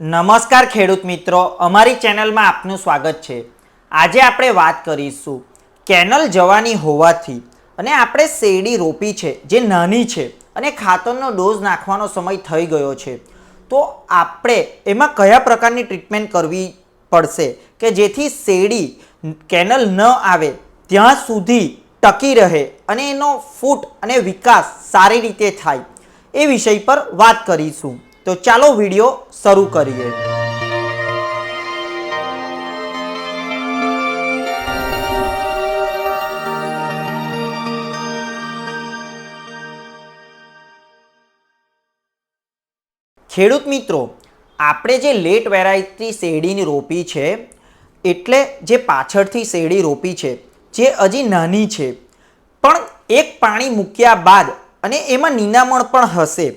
નમસ્કાર ખેડૂત મિત્રો, અમારી ચેનલમાં આપનું સ્વાગત છે. આજે આપણે વાત કરીશું કેનલ જવાની હોવાથી અને આપણે શેરડી રોપી છે, જે નાની છે અને ખાતરનો ડોઝ નાખવાનો સમય થઈ ગયો છે. તો આપણે એમાં કયા પ્રકારની ટ્રીટમેન્ટ કરવી પડશે કે જેથી શેરડી કેનલ ન આવે, ત્યાં સુધી ટકી રહે અને એનો ફૂટ અને વિકાસ સારી રીતે થાય, એ વિષય પર વાત કરીશું. તો ચાલો વીડિયો શરૂ કરીએ. ખેડૂત મિત્રો, આપણે જે લેટ વેરાયટી શેરડીની રોપી છે, એટલે જે પાછળથી શેરડી રોપી છે, જે હજી નાની છે, પણ એક પાણી મૂક્યા બાદ અને એમાં નિનામણ પણ હશે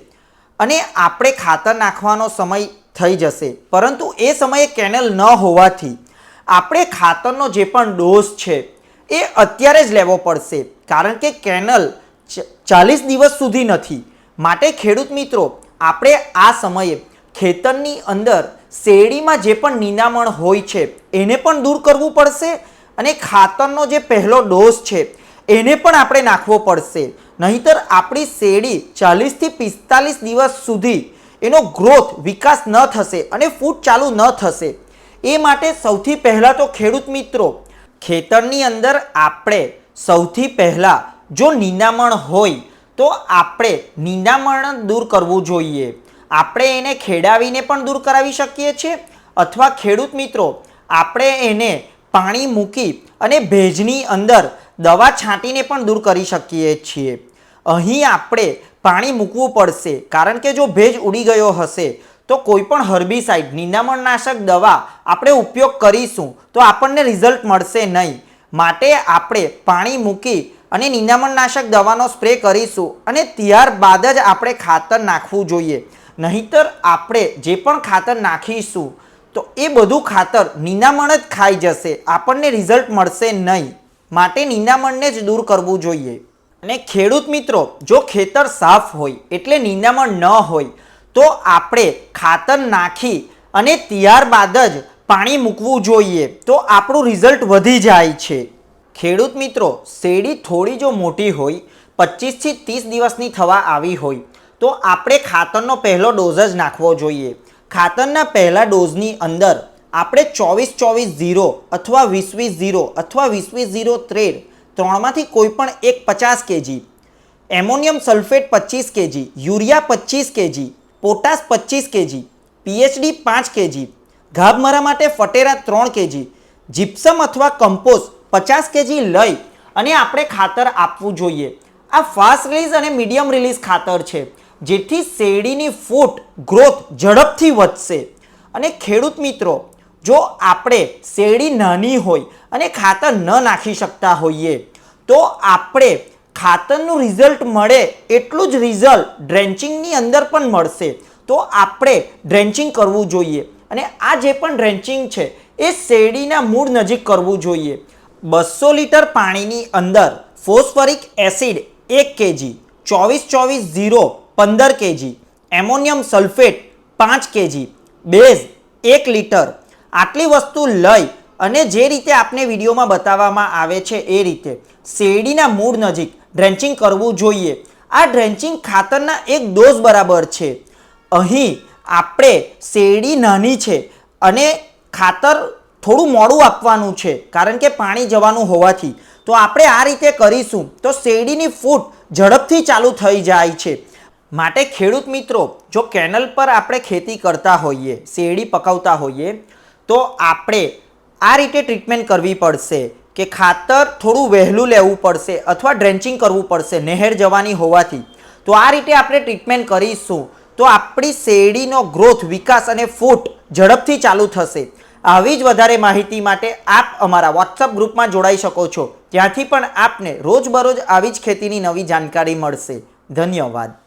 અને આપણે ખાતર નાખવાનો સમય થઈ જશે. પરંતુ એ સમયે કેનલ ન હોવાથી આપણે ખાતરનો જે પણ ડોઝ છે એ અત્યારે જ લેવો પડશે. કારણ કે કેનલ ચાલીસ દિવસ સુધી નથી. માટે ખેડૂત મિત્રો, આપણે આ સમયે ખેતરની અંદર શેરડીમાં જે પણ નિનામણ હોય છે, એને પણ દૂર કરવું પડશે અને ખાતરનો જે પહેલો ડોઝ છે એને પણ આપણે નાખવો પડશે. નહીંતર આપણી શેરડી ચાલીસથી પિસ્તાલીસ દિવસ સુધી એનો ગ્રોથ વિકાસ ન થશે અને ફૂટ ચાલુ ન થશે. એ માટે સૌથી પહેલાં તો ખેડૂત મિત્રો, ખેતરની અંદર આપણે સૌથી પહેલાં જો નિનામણ હોય, તો આપણે નિનામણ દૂર કરવું જોઈએ. આપણે એને ખેડાવીને પણ દૂર કરાવી શકીએ છીએ અથવા ખેડૂત મિત્રો, આપણે એને પાણી મૂકી અને ભેજની અંદર દવા છાંટીને પણ દૂર કરી શકીએ છીએ. અહીં આપણે પાણી મૂકવું પડશે, કારણ કે જો ભેજ ઉડી ગયો હશે, તો કોઈ પણ હર્બીસાઇડ, નિંદામણનાશક દવા આપણે ઉપયોગ કરીશું, તો આપણને રિઝલ્ટ મળશે નહીં. માટે આપણે પાણી મૂકી અને નિંદામણનાશક દવાનો સ્પ્રે કરીશું અને ત્યારબાદ જ આપણે ખાતર નાખવું જોઈએ. નહીંતર આપણે જે પણ ખાતર નાખીશું, તો એ બધું ખાતર નિંદામણ જ ખાઈ જશે, આપણને રિઝલ્ટ મળશે નહીં. માટે નિંદામણને જ દૂર કરવું જોઈએ. અને ખેડૂત મિત્રો, જો ખેતર સાફ હોય, એટલે નિંદામણ ન હોય, તો આપણે ખાતર નાખી અને ત્યારબાદ જ પાણી મૂકવું જોઈએ, તો આપણું રિઝલ્ટ વધી જાય છે. ખેડૂત મિત્રો, શેરડી થોડી જો મોટી હોય પચીસથી ત્રીસ દિવસની થવા આવી હોય, તો આપણે ખાતરનો પહેલો ડોઝ જ નાખવો જોઈએ. ખાતરના પહેલા ડોઝની અંદર આપણે ચોવીસ ચોવીસ ઝીરો અથવા વીસ વીસ ઝીરો અથવા વીસ વીસ ઝીરો ત્રેડ ત્રણમાંથી કોઈ પણ એક પચાસ કેજી, એમોનિયમ સલ્ફેટ પચીસ કેજી, યુરિયા પચીસ કેજી, પોટાશ પચીસ કેજી, પીએચડી પાંચ કેજી ગાભમરા માટે ફટેરા ત્રણ કેજી જીપ્સમ અથવા કમ્પોઝ પચાસ કેજી લઈ અને આપણે ખાતર આપવું જોઈએ. આ ફાસ્ટ રિલીઝ અને મીડિયમ રિલીઝ ખાતર છે, જેથી શેરડીની ફૂટ ગ્રોથ ઝડપથી વધશે. અને ખેડૂત મિત્રો જો આપણે શેરડી નાની હોય અને ખાતર ન નાખી શકતા હોઈએ, તો આપણે ખાતરનું રિઝલ્ટ મળે એટલું જ રિઝલ્ટ ડ્રેન્ચિંગની અંદર પણ મળશે. તો આપણે ડ્રેન્ચિંગ કરવું જોઈએ. અને આ જે પણ ડ્રેન્ચિંગ છે, એ શેરડીના મૂળ નજીક કરવું જોઈએ. બસો લીટર પાણીની અંદર ફોસ્ફરિક એસિડ એક કેજી, ચોવીસ ચોવીસ ઝીરો પંદર કેજી, એમોનિયમ સલ્ફેટ પાંચ કેજી, બેઝ એક લીટર આટલી વસ્તુ લઈ અને જે રીતે આપને વિડીયોમાં બતાવવામાં આવે છે એ રીતે શેરડીના મૂળ નજીક ડ્રેન્ચિંગ કરવું જોઈએ. આ ડ્રેન્ચિંગ ખાતરના એક ડોઝ બરાબર છે. અહીં આપણે શેરડી નાની છે અને ખાતર થોડું મોડું આપવાનું છે કારણ કે પાણી જવાનું હોવાથી. તો આપણે આ રીતે કરીશું તો શેરડીની ફૂટ ઝડપથી ચાલુ થઈ જાય છે. માટે ખેડૂત મિત્રો, જો કેનલ પર આપણે ખેતી કરતા હોઈએ, શેરડી પકાવતા હોઈએ તો આપણે આ રીતે ટ્રીટમેન્ટ કરવી પડશે કે ખાતર થોડું વહેલું લેવું પડશે અથવા ડ્રેન્ચિંગ કરવું પડશે નહેર જવાની હોવાથી. તો આ રીતે આપણે ટ્રીટમેન્ટ કરીશું તો આપણી શેરડીનો ગ્રોથ વિકાસ અને ફૂટ ઝડપથી ચાલુ થશે. આવી જ વધારે માહિતી માટે આપ અમારા વોટ્સઅપ ગ્રુપમાં જોડાઈ શકો છો. ત્યાંથી પણ આપને રોજબરોજ આવી જ ખેતીની નવી જાણકારી મળશે. ધન્યવાદ.